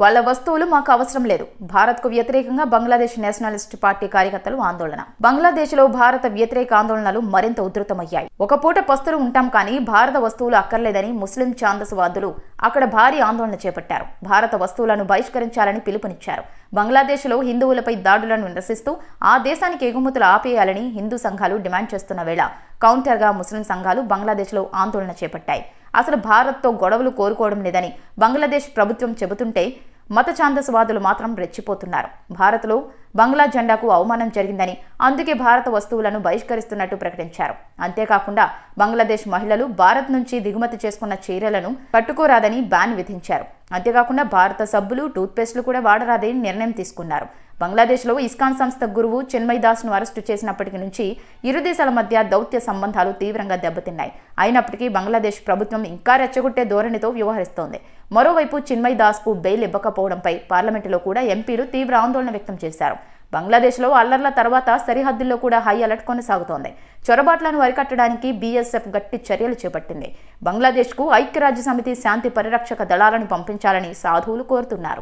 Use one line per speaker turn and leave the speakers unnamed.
వాళ్ళ వస్తువులు మాకు అవసరం లేదు. భారత్కు వ్యతిరేకంగా బంగ్లాదేశ్ నేషనలిస్ట్ పార్టీ కార్యకర్తలు ఆందోళన. బంగ్లాదేశ్లో భారత వ్యతిరేక ఆందోళనలు మరింత ఉధృతమయ్యాయి. ఒక పూట పస్తులు ఉంటాం కానీ భారత వస్తువులు అక్కర్లేదని ముస్లిం ఛాందసవాదులు అక్కడ భారీ ఆందోళన చేపట్టారు. భారత వస్తువులను బహిష్కరించాలని పిలుపునిచ్చారు. బంగ్లాదేశ్లో హిందువులపై దాడులను నిరసిస్తూ ఆ దేశానికి ఎగుమతులు ఆపేయాలని హిందూ సంఘాలు డిమాండ్ చేస్తున్న వేళ కౌంటర్గా ముస్లిం సంఘాలు బంగ్లాదేశ్లో ఆందోళన చేపట్టాయి. అసలు భారత్తో గొడవలు కోరుకోవడం లేదని బంగ్లాదేశ్ ప్రభుత్వం చెబుతుంటే మత ఛాందసవాదులు మాత్రం రెచ్చిపోతున్నారు. భారత్లో బంగ్లా జెండాకు అవమానం జరిగిందని అందుకే భారత వస్తువులను బహిష్కరిస్తున్నట్టు ప్రకటించారు. అంతేకాకుండా బంగ్లాదేశ్ మహిళలు భారత్ నుంచి దిగుమతి చేసుకున్న చీరలను పట్టుకోరాదని బ్యాన్ విధించారు. అంతేకాకుండా భారత సబ్బులు టూత్పేస్ట్లు కూడా వాడరాదని నిర్ణయం తీసుకున్నారు. బంగ్లాదేశ్లో ఇస్కాన్ సంస్థ గురువు చిన్మయ్ దాస్ను అరెస్టు చేసినప్పటి నుంచి ఇరు దేశాల మధ్య దౌత్య సంబంధాలు తీవ్రంగా దెబ్బతిన్నాయి. అయినప్పటికీ బంగ్లాదేశ్ ప్రభుత్వం ఇంకా రెచ్చగొట్టే ధోరణితో వ్యవహరిస్తోంది. మరోవైపు చిన్మయ్ దాస్కు బెయిల్ ఇవ్వకపోవడంపై పార్లమెంటులో కూడా ఎంపీలు తీవ్ర ఆందోళన వ్యక్తం చేశారు. బంగ్లాదేశ్లో అల్లర్ల తర్వాత సరిహద్దుల్లో కూడా హై అలర్ట్ కొనసాగుతోంది. చొరబాట్లను అరికట్టడానికి బీఎస్ఎఫ్ గట్టి చర్యలు చేపట్టింది. బంగ్లాదేశ్కు ఐక్యరాజ్య సమితి శాంతి పరిరక్షక దళాలను పంపించాలని సాధువులు కోరుతున్నారు.